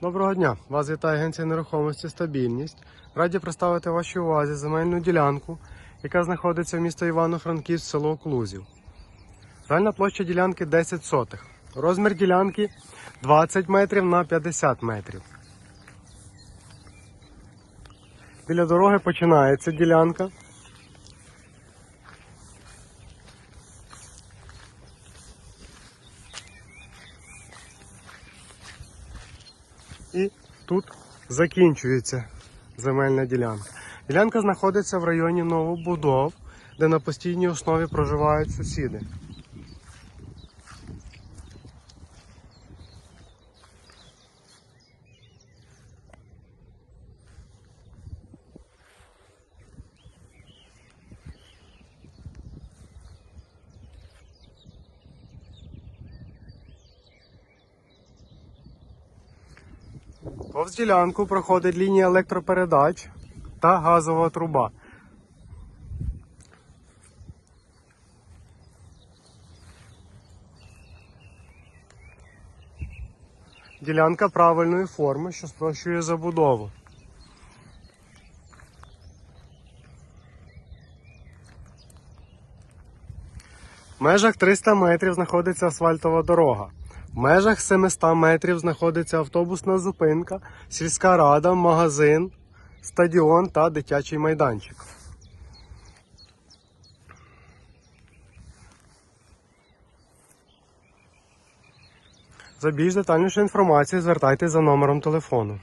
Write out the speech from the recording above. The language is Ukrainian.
Доброго дня! Вас вітає агенція нерухомості Стабільність. Раді представити вашій увазі земельну ділянку, яка знаходиться в місті Івано-Франківськ, село Клузів. Реальна площа ділянки 10 сотих. Розмір ділянки 20 метрів на 50 метрів. Біля дороги починається ділянка. І тут закінчується земельна ділянка. Ділянка знаходиться в районі новобудов, де на постійній основі проживають сусіди. Повз ділянку проходить лінія електропередач та газова труба. Ділянка правильної форми, що спрощує забудову. В межах 300 метрів знаходиться асфальтова дорога. В межах 700 метрів знаходиться автобусна зупинка, сільська рада, магазин, стадіон та дитячий майданчик. За більш детальнішу інформацію звертайтеся за номером телефону.